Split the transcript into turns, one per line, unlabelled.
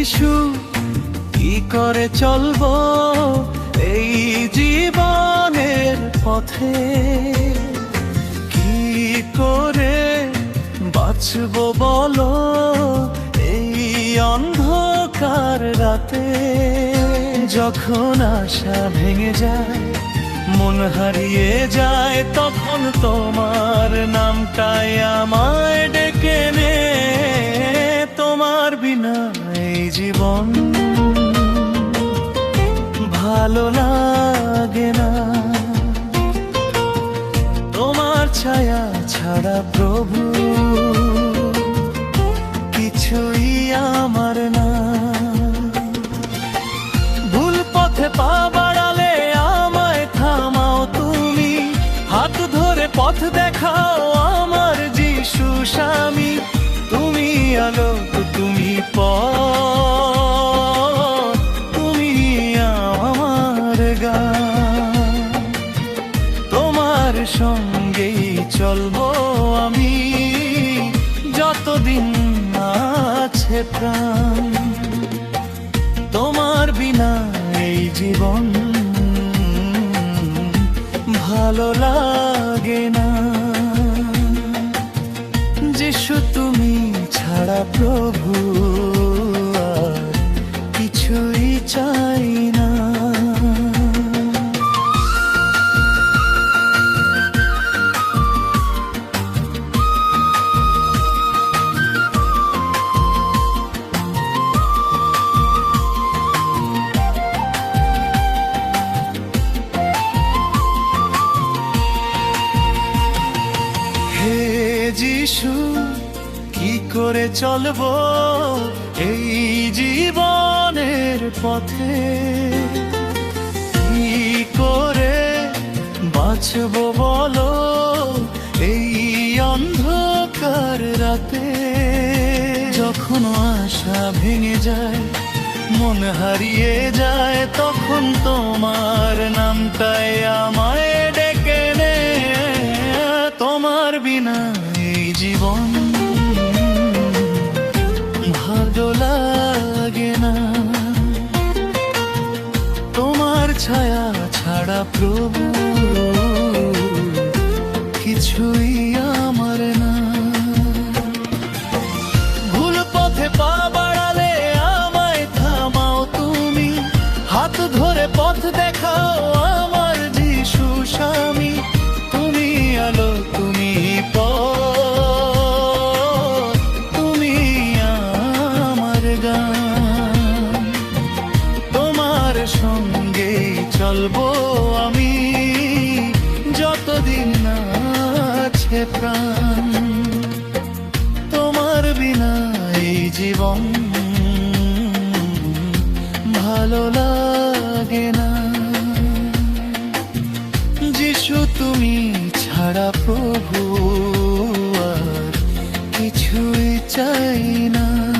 যিশু কি করে চলবো এই জীবনের পথে? কি করে বাঁচবো বলো এই অন্ধকার রাতে? যখন আশা ভেঙে যায়, মন হারিয়ে যায়, তখন তোমার নামটাই আমায় লাগে না। তোমার ছায়া ছাড়া প্রভু, কিছুই আমার না। ভুল পথে পা বাড়ালে আমায় থামাও তুমি, হাত ধরে পথ দেখাও আমার যিশু স্বামী। তুমি আলো তুমি পথ। তোমার সঙ্গেই চলবো আমি। যতদিন আছে প্রাণ, তোমার বিনা এই জীবন ভালো লাগে না। যিশু তুমি ছাড়া প্রভু যিশু, কি করে চলবো এই জীবনের পথে? কি করে বাঁচবো বলো এই অন্ধকার রাতে? যখন আশা ভেঙে যায়, মন হারিয়ে যায়, তখন তোমার নামটাই আমায় জীবন ভালো লাগে না। তোমার ছায়া ছাড়া প্রভু কিছুই চলবো আমি যতদিন আছে প্রাণ। তোমার বিনা এই জীবন ভালো লাগে না। যিশু, তুমি ছাড়া প্রভু আর কিছুই চাই না।